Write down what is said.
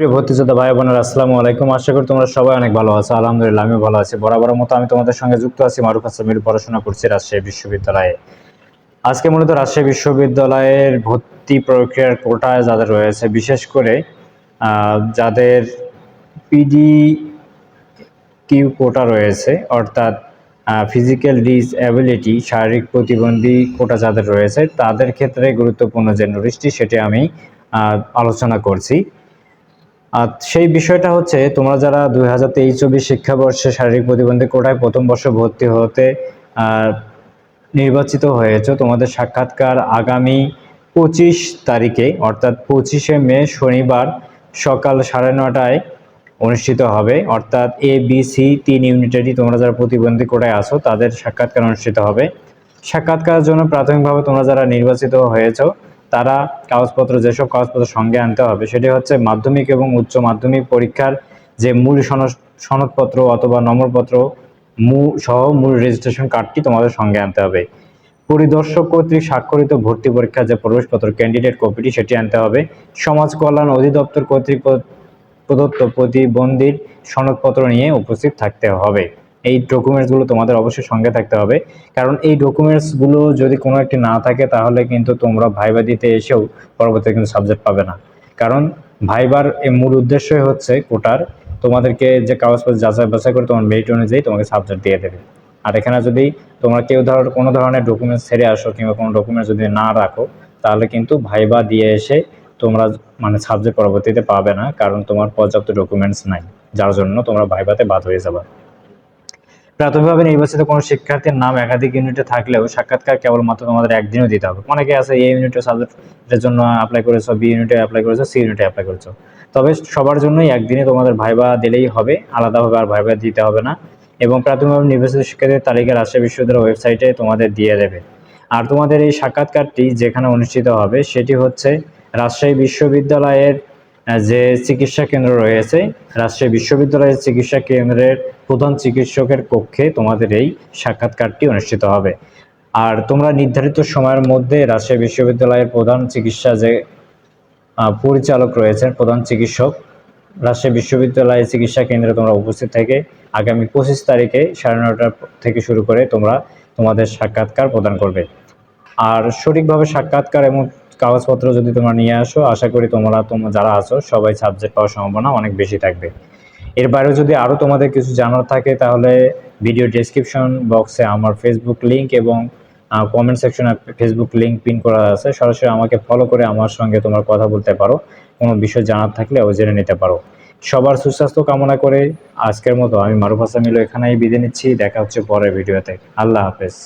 প্রিয় ভর্তিযোদ্ধা ভাই বোনের, আসসালামু আলাইকুম। আশা করি তোমরা সবাই অনেক ভালো আছো। আলহামদুলিল্লাহ আমি ভালো আছি। বরাবর মতো আমি তোমাদের সঙ্গে যুক্ত আছি মারুফ হাসান মিরু, পড়াশোনা করছি রাজশাহী বিশ্ববিদ্যালয়ে। আজকে মূলত রাজশাহী বিশ্ববিদ্যালয়ের ভর্তি প্রক্রিয়ার কোটায় যাদের রয়েছে, বিশেষ করে যাদের পিডি কিউ কোটা রয়েছে, অর্থাৎ ফিজিক্যাল ডিসএবিলিটি, শারীরিক প্রতিবন্ধী কোটা যাদের রয়েছে, তাদের ক্ষেত্রে গুরুত্বপূর্ণ যে নোটিশটি, সেটি আমি আলোচনা করছি। আর সেই বিষয়টা হচ্ছে, তোমরা যারা দুই হাজার তেইশ চব্বিশ শিক্ষাবর্ষে শারীরিক প্রতিবন্ধী কোটায় প্রথম বর্ষ ভর্তি হতে নির্বাচিত হয়েছে, তোমাদের সাক্ষাৎকার আগামী পঁচিশ তারিখে, অর্থাৎ পঁচিশে মে শনিবার সকাল সাড়ে নটায় অনুষ্ঠিত হবে। অর্থাৎ এ বি সি তিন ইউনিটেরই তোমরা যারা প্রতিবন্ধী কোটায় আছো, তাদের সাক্ষাৎকার অনুষ্ঠিত হবে। সাক্ষাৎকারের জন্য প্রাথমিকভাবে তোমরা যারা নির্বাচিত হয়েছো তারা কাগজপত্র, যেসব কাগজপত্র সঙ্গে আনতে হবে, সেটি হচ্ছে মাধ্যমিক এবং উচ্চ মাধ্যমিক পরীক্ষার যে মূল সনদ সনদপত্র অথবা নম্বরপত্র, মূ, সহ মূল রেজিস্ট্রেশন কার্ডটি তোমাদের সঙ্গে আনতে হবে। পরিদর্শক কর্তৃক স্বাক্ষরিত ভর্তি পরীক্ষার যে প্রবেশপত্র ক্যান্ডিডেট কপিটি সেটি আনতে হবে। সমাজ কল্যাণ অধিদপ্তর কর্তৃক প্রদত্ত প্রতিবন্ধীর সনদপত্র নিয়ে উপস্থিত থাকতে হবে। এই ডকুমেন্টসগুলো তোমাদের অবশ্যই সঙ্গে থাকতে হবে। কারণ এই ডকুমেন্টসগুলো যদি কোনো একটি না থাকে, তাহলে কিন্তু তোমরা ভাইবা দিতে এসেও পরবর্তীতে কিন্তু সাবজেক্ট পাবে না। কারণ ভাইবার মূল উদ্দেশ্যই হচ্ছে কোটার, তোমাদেরকে যে কাগজপত্র যাচাই বাছাই করে তোমার মেরিট অনুযায়ী তোমাকে সাবজেক্ট দিয়ে দেবে। আর এখানে যদি তোমরা কেউ ধর কোনো ধরনের ডকুমেন্টস ছেড়ে আসো কিংবা কোনো ডকুমেন্টস যদি না রাখো, তাহলে কিন্তু ভাইবা দিয়ে এসে তোমরা মানে সাবজেক্ট পরবর্তীতে পাবে না, কারণ তোমার পর্যাপ্ত ডকুমেন্টস নাই। যার জন্য তোমরা ভাইবাতে বাদ হয়ে যাবে। প্রাথমিকভাবে নির্বাচিত কোনো শিক্ষার্থীর নাম একাধিক ইউনিটে থাকলেও সাক্ষাৎকার কেবলমাত্র তোমাদের একদিনও দিতে হবে। অনেকে আছে এ ইউনিটের সাবজেক্টের জন্য অ্যাপ্লাই করেছ বি ইউনিটে অ্যাপ্লাই করেছ সি ইউনিটে অ্যাপ্লাই করেছ। তবে সবার জন্যই একদিনে তোমাদের ভাইবা দিলেই হবে, আলাদাভাবে আর ভাইবা দিতে হবে না এবং প্রাথমিকভাবে নির্বাচিত শিক্ষার্থীর তালিকা রাজশাহী বিশ্ববিদ্যালয়ের ওয়েবসাইটে তোমাদের দিয়ে দেবে। আর তোমাদের এই সাক্ষাৎকারটি যেখানে অনুষ্ঠিত হবে সেটি হচ্ছে রাজশাহী বিশ্ববিদ্যালয়ের যে চিকিৎসা কেন্দ্র রয়েছে, রাজশাহী বিশ্ববিদ্যালয়ের চিকিৎসা কেন্দ্রের প্রধান চিকিৎসকের কক্ষে তোমাদের এই সাক্ষাৎকারটি অনুষ্ঠিত হবে। আর তোমরা নির্ধারিত সময়ের মধ্যে রাজশাহী বিশ্ববিদ্যালয়ের প্রধান চিকিৎসা যে পরিচালক রয়েছেন, প্রধান চিকিৎসক, রাজশাহী বিশ্ববিদ্যালয়ের চিকিৎসা কেন্দ্রে তোমরা উপস্থিত থেকে আগামী পঁচিশ তারিখে সাড়ে নটা থেকে শুরু করে তোমরা তোমাদের সাক্ষাৎকার প্রদান করবে। আর সঠিকভাবে সাক্ষাৎকার এবং কাগজপত্র যদি তোমরা নিয়ে আসো, আশা করি তোমরা তোমরা যারা আছো, সবাই সাবজেক্ট পাওয়ার সম্ভাবনা অনেক বেশি থাকবে। এর বাইরেও যদি আরও তোমাদের কিছু জানার থাকে, তাহলে ভিডিও ডেসক্রিপশন বক্সে আমার ফেসবুক লিঙ্ক এবং কমেন্ট সেকশনে ফেসবুক লিঙ্ক পিন করা আছে। সরাসরি আমাকে ফলো করে আমার সঙ্গে তোমার কথা বলতে পারো। কোনো বিষয় জানার থাকলে ও জেনে নিতে পারো। সবার সুস্বাস্থ্য কামনা করে আজকের মতো আমি মারুফ হাসান মিলু এখানেই বিদায় নিচ্ছি। দেখা হচ্ছে পরের ভিডিওতে আল্লাহ হাফেজ।